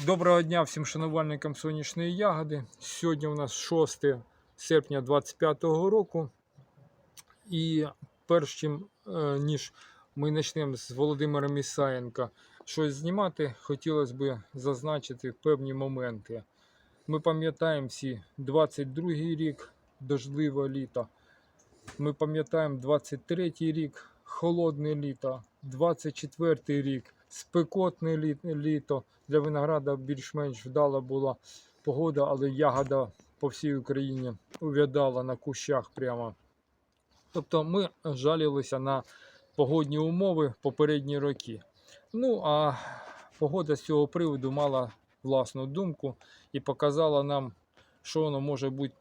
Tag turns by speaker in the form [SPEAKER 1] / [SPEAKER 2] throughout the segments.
[SPEAKER 1] Доброго дня всім шанувальникам сонячної ягоди. Сьогодні у нас 6 серпня 2025 року. І перш е, ніж ми почнемо з Володимиром Ісаєнка щось знімати, хотілося б зазначити певні моменти. Ми пам'ятаємо всі 22 рік, дождливе літо. Ми пам'ятаємо 23 рік, холодне літо, 24 рік, спекотне лі- літо. Для винограда більш-менш вдала була погода, але ягода по всій Україні увядала на кущах прямо. Тобто ми жалілися на погодні умови попередні роки. Ну а погода з цього приводу мала власну думку і показала нам, що воно може бути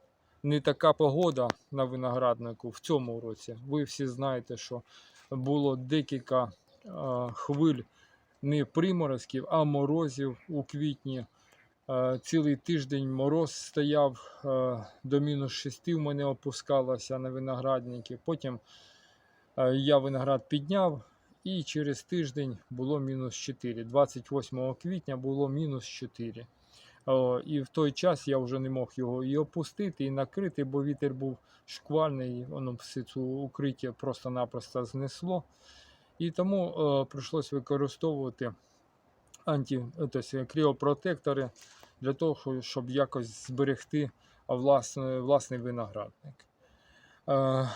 [SPEAKER 1] не така погода на винограднику в цьому році. Ви всі знаєте, що було декілька е, хвиль не приморозків, а морозів у квітні. Е, Цілий тиждень мороз стояв е, до мінус 6 в мене опускалося на виноградники. Потім е, я виноград підняв і через тиждень було мінус 4. 28 квітня було мінус 4. І в той час я вже не мог його і опустити, і накрити, бо вітер був шквальний, воно все це укриття просто-напросто знесло. І тому е, прийшлось використовувати анті, тобто, кріопротектори для того, щоб якось зберегти власне, власний виноградник. Е,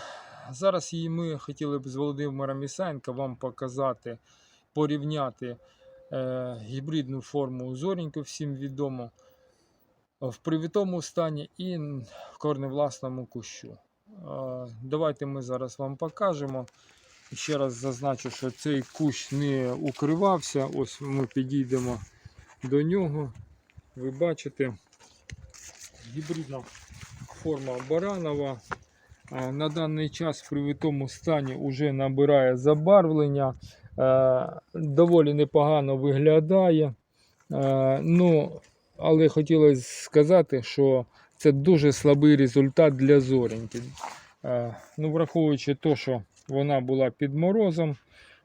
[SPEAKER 1] зараз і ми хотіли б з Володимиром Ісаєнко вам показати, порівняти е, гібридну форму зоріньку, всім відомо, в привітому стані і в корневласному кущу. Е, Давайте ми зараз вам покажемо. Ще раз зазначу, що цей кущ не укривався. Ось ми підійдемо до нього. Ви бачите, гібридна форма баранова. На даний час в привитому стані вже набирає забарвлення. Е, Доволі непогано виглядає. Е, Ну, але хотілося сказати, що це дуже слабий результат для зореньки. Е, Ну, враховуючи те, що вона була під морозом,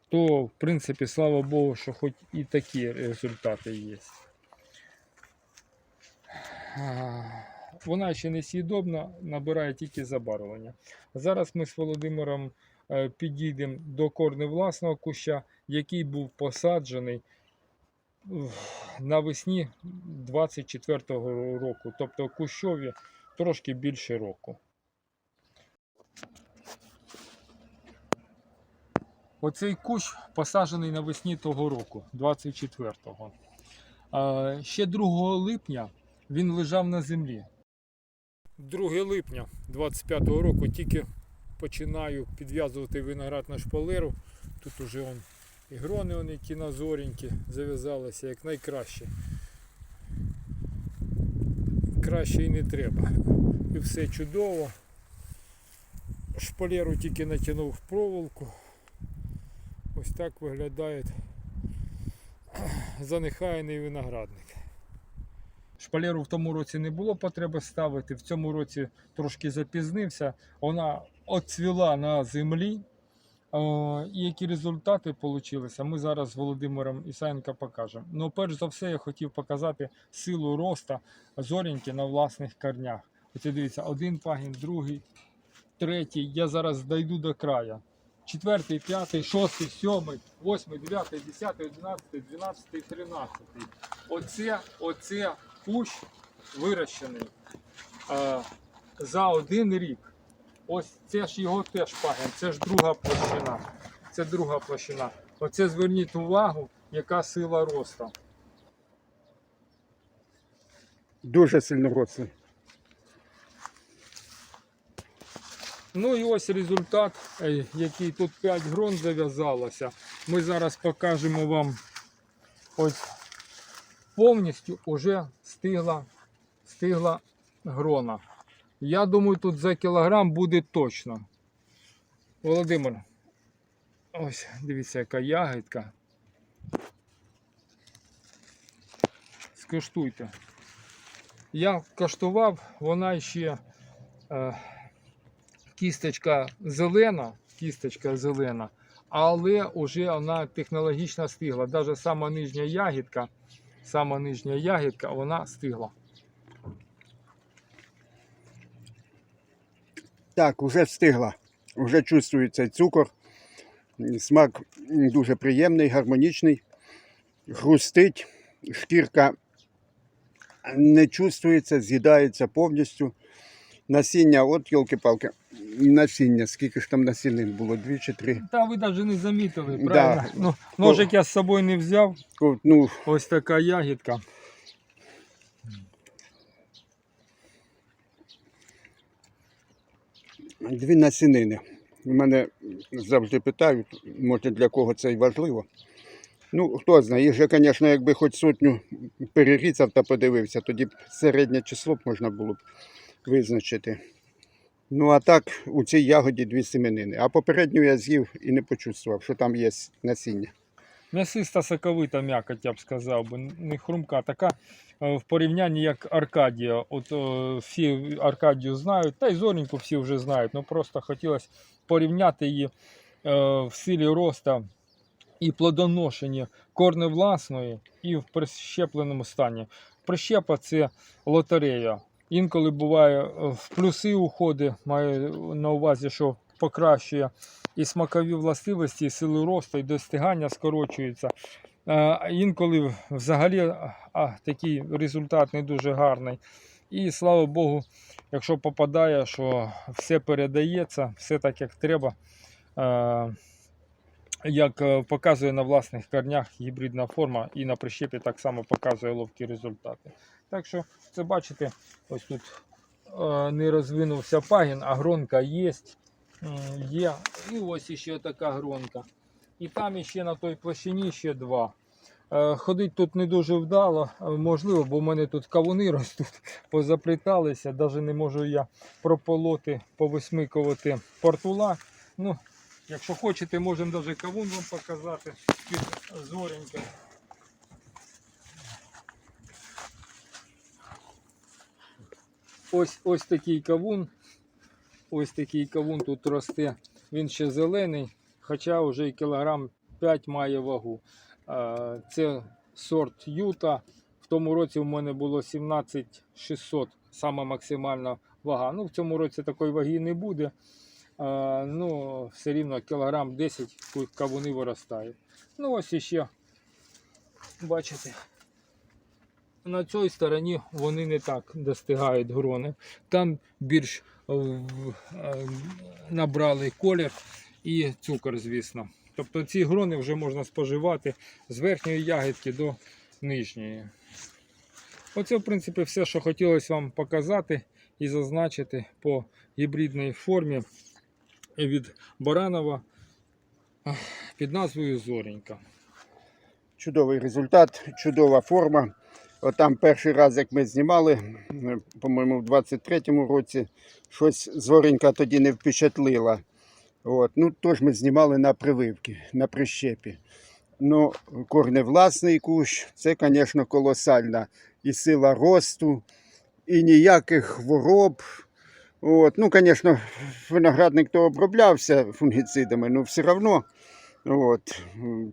[SPEAKER 1] то в принципі, слава Богу, що хоч і такі результати є. Вона ще не сідобна, набирає тільки забарвлення. Зараз ми з Володимиром е, підійдемо до корни власного куща, який був посаджений навесні 24-го року, тобто кущові трошки більше року. Оцей кущ посаджений навесні того року, 24-го. Ще 2 липня він лежав на землі. 2 липня 25-го року тільки починаю підв'язувати виноград на шпалеру. Тут уже он і грони он, які на зоріньки зав'язалися як найкраще. Краще і не треба. І все чудово. Шпалеру тільки натягнув проволоку. Ось так виглядає занехаяний виноградник. Шпалеру в тому році не було потреби ставити, в цьому році трошки запізнився. Вона оцвіла на землі. І які результати вийшли, ми зараз з Володимиром Ісаєнко покажемо. Ну, перш за все, я хотів показати силу роста зоріньки на власних корнях. Оце дивіться, один пагін, другий, третій. Я зараз дойду до краю. Четвертий, п'ятий, шостий, сьомий, восьмий, дев'ятий, десятий, одинадцятий, дванадцятий, тринадцятий. Оце, оце кущ вирощений е, за один рік. Ось це ж його теж пагін, це ж друга площина. Це друга площина. Оце зверніть увагу, яка сила росту.
[SPEAKER 2] Дуже сильно росли.
[SPEAKER 1] Ну і ось результат, е, який тут 5 грон зав'язалося. Ми зараз покажемо вам ось повністю вже стигла, стигла грона. Я думаю, тут за кілограм буде точно. Володимир, ось дивіться, яка ягідка. Скуштуйте. Я коштував, вона ще. Е, кісточка зелена, кісточка зелена, але вже вона технологічно стигла. Навіть сама нижня ягідка сама нижня ягідка, вона стигла.
[SPEAKER 2] Так, уже встигла. Уже чувствується цукор. Смак дуже приємний, гармонічний. Хрустить, шкірка не чувствується, з'їдається повністю. Насіння, от йолки-палки, насіння, скільки ж там насінин було? Дві чи три.
[SPEAKER 1] Та ви навіть не замітили,
[SPEAKER 2] Да.
[SPEAKER 1] Ну, ножик я з собою не взяв.
[SPEAKER 2] Ну,
[SPEAKER 1] Ось така ягідка.
[SPEAKER 2] Дві насінини. Мене завжди питають, може для кого це й важливо. Ну, хто знає, їх же, звісно, якби хоч сотню перерізав та подивився, тоді б середнє число б можна було б визначити. Ну, а так, у цій ягоді дві семенини. А попередню я з'їв і не почувствував, що там є насіння.
[SPEAKER 1] М'ясиста соковита м'якоть, я б сказав, би, не хрумка, така е, в порівнянні як Аркадія. От е, всі Аркадію знають, та й зоріньку всі вже знають. Ну просто хотілося порівняти її е, в силі росту і плодоношенні корневласної і в прищепленому стані. Прищепа це лотерея. Інколи буває е, в плюси уходи, маю на увазі, що покращує і смакові властивості, і сили росту, і достигання скорочуються. А інколи взагалі а, такий результат не дуже гарний. І слава Богу, якщо попадає, що все передається, все так як треба. Як е, показує на власних корнях гібридна форма, і на прищепі так само показує ловкі результати. Так що це бачите, ось тут е, не розвинувся пагін, а гронка є. Є. І ось іще така гронка. І там іще на той площині ще два. Е, Ходить тут не дуже вдало, можливо, бо в мене тут кавуни ростуть, позапліталися, навіть не можу я прополоти, повисмикувати портула. Ну, якщо хочете, можемо навіть кавун вам показати під зоренькою. Ось, ось такий кавун. Ось такий кавун тут росте. Він ще зелений, хоча вже і кілограм 5 має вагу. Це сорт Юта. В тому році в мене було 17600, сама максимальна вага. Ну, в цьому році такої ваги не буде. Ну, все рівно кілограм 10 кавуни виростають. Ну, ось іще, бачите, на цій стороні вони не так достигають грони. Там більш е, е, набрали колір і цукор, звісно. Тобто ці грони вже можна споживати з верхньої ягідки до нижньої. Оце, в принципі, все, що хотілося вам показати і зазначити по гібридній формі від Баранова під назвою Зоренька.
[SPEAKER 2] Чудовий результат, чудова форма. Отам перший раз, як ми знімали, по-моєму, в 23-му році, щось зоренька тоді не впечатлила. От. Ну, тож ми знімали на прививки, на прищепі. Ну, корневласний кущ, це, звісно, колосальна і сила росту, і ніяких хвороб. От. Ну, звісно, виноградник то оброблявся фунгіцидами, але все одно. От,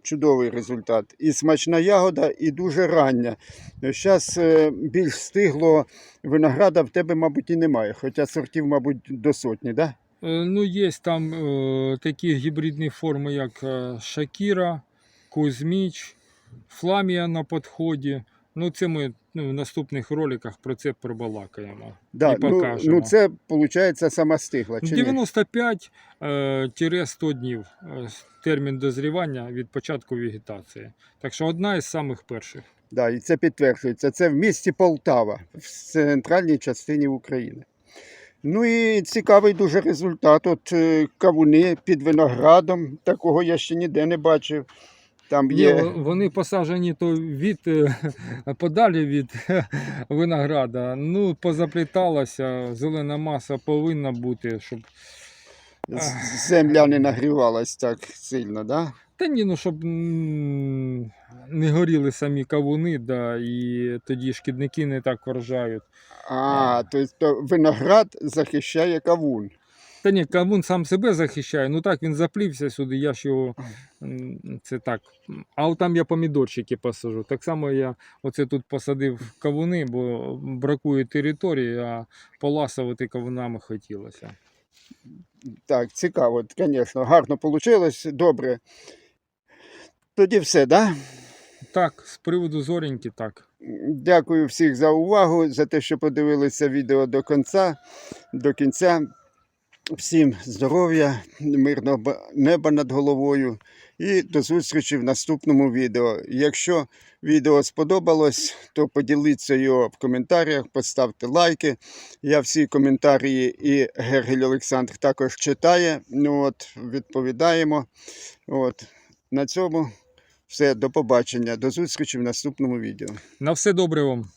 [SPEAKER 2] чудовий результат. І смачна ягода, і дуже рання. Зараз більш стигло винограда в тебе, мабуть, і немає, хоча сортів, мабуть, до сотні, да?
[SPEAKER 1] Е, Ну, є там е, такі гібридні форми, як е, Шакіра, Кузьміч, Фламія на підході. Ну, це ми ну, в наступних роликах про це пробалакаємо.
[SPEAKER 2] Да,
[SPEAKER 1] І
[SPEAKER 2] ну,
[SPEAKER 1] покажемо.
[SPEAKER 2] ну, це, виходить, сама стигла.
[SPEAKER 1] 95-100 днів е, термін дозрівання від початку вегетації. Так що одна із самих перших.
[SPEAKER 2] Да, і це підтверджується. Це в місті Полтава, в центральній частині України. Ну і цікавий дуже результат. От е, кавуни під виноградом. Такого я ще ніде не бачив. Там є.
[SPEAKER 1] во- вони посаджені то від е, подалі від винограда. Ну, позапліталася, зелена маса повинна бути, щоб.
[SPEAKER 2] Земля не нагрівалась так сильно, да?
[SPEAKER 1] Та ні, ну щоб не горіли самі кавуни, да, і тоді шкідники не так вражають.
[SPEAKER 2] А, то, то виноград захищає кавун.
[SPEAKER 1] Та ні, кавун сам себе захищає. Ну так він заплівся сюди, я ж його. Це так. А от там я помідорчики посажу. Так само я оце тут посадив кавуни, бо бракує території, а поласувати кавунами хотілося.
[SPEAKER 2] Так, цікаво, звісно, гарно вийшло, добре. Тоді все, да?
[SPEAKER 1] Так, з приводу зореньки, так.
[SPEAKER 2] Дякую всіх за увагу, за те, що подивилися відео до кінця. До кінця. Всім здоров'я, мирного неба над головою і до зустрічі в наступному відео. Якщо відео сподобалось, то поділіться його в коментарях, поставте лайки. Я всі коментарі і Гергель Олександр також читає. Ну, от, відповідаємо. От. На цьому все, до побачення. До зустрічі в наступному відео.
[SPEAKER 1] На все добре вам.